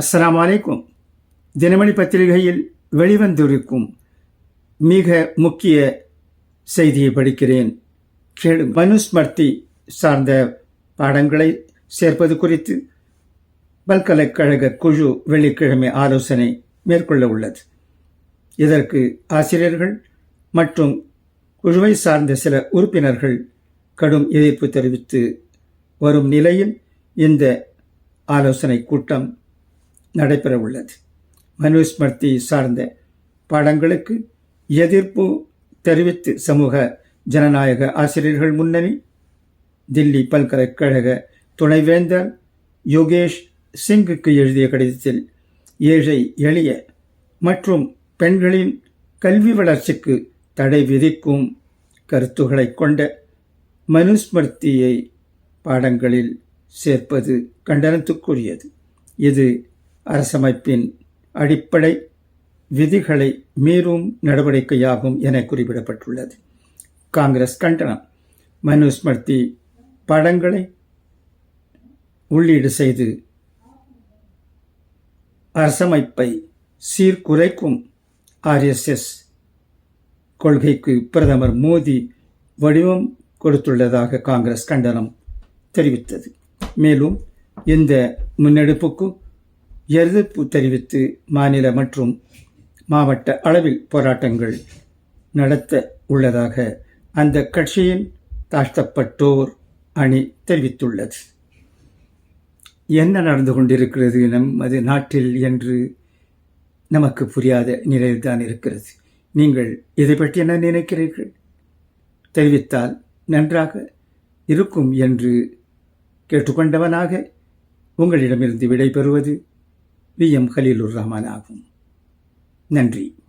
அஸ்லாம் வலைக்கும் தினமணி பத்திரிகையில் வெளிவந்திருக்கும் மிக முக்கிய செய்தியை படிக்கிறேன். கேளு. மனுஸ்மர்த்தி சார்ந்த பாடங்களை சேர்ப்பது குறித்து பல்கலைக்கழக குழு வெள்ளிக்கிழமை ஆலோசனை மேற்கொள்ள உள்ளது. இதற்கு ஆசிரியர்கள் மற்றும் குழுவை சார்ந்த சில உறுப்பினர்கள் கடும் எதிர்ப்பு தெரிவித்து வரும் நிலையில் இந்த ஆலோசனை கூட்டம் நடைபெற உள்ளது மனுஸ்மிருதி சார்ந்த பாடங்களுக்கு எதிர்ப்பு தெரிவித்து சமூக ஜனநாயக ஆசிரியர்கள் முன்னணி தில்லி பல்கலைக்கழக துணைவேந்தர் யோகேஷ் சிங்குக்கு எழுதிய கடிதத்தில் ஏழை எளிய மற்றும் பெண்களின் கல்வி வளர்ச்சிக்கு தடை விதிக்கும் கருத்துக்களை கொண்ட மனுஸ்மிருதியை பாடங்களில் சேர்ப்பது கண்டனத்துக்குரியது. இது அரசமைப்பின் அடிப்படை விதிகளை மீறும் நடவடிக்கையாகும் என குறிப்பிடப்பட்டுள்ளது. காங்கிரஸ் கண்டனம். மனுஸ்மிருதி படங்களை உள்ளீடு செய்து அரசமைப்பை சீர்குலைக்கும் ஆர்எஸ்எஸ் கொள்கைக்கு பிரதமர் மோடி வடிவம் கொடுத்துள்ளதாக காங்கிரஸ் கண்டனம் தெரிவித்தது. மேலும் இந்த முன்னெடுப்புக்கு எதிர்ப்பு தெரிவித்து மாநில மற்றும் மாவட்ட அளவில் போராட்டங்கள் நடத்த உள்ளதாக அந்த கட்சியின் தாழ்த்தப்பட்டோர் அணி தெரிவித்துள்ளது. என்ன நடந்து கொண்டிருக்கிறது நமது நாட்டில் என்று நமக்கு புரியாத நிலையில்தான் இருக்கிறது. நீங்கள் இதை பற்றி என்ன நினைக்கிறீர்கள்? தெரிவித்தால் நன்றாக இருக்கும் என்று கேட்டுக்கொண்டவனாக உங்களிடமிருந்து விடைபெறுவது வி எம் ஹலீலுர் ரஹ்மான் ஆகும். நன்றி.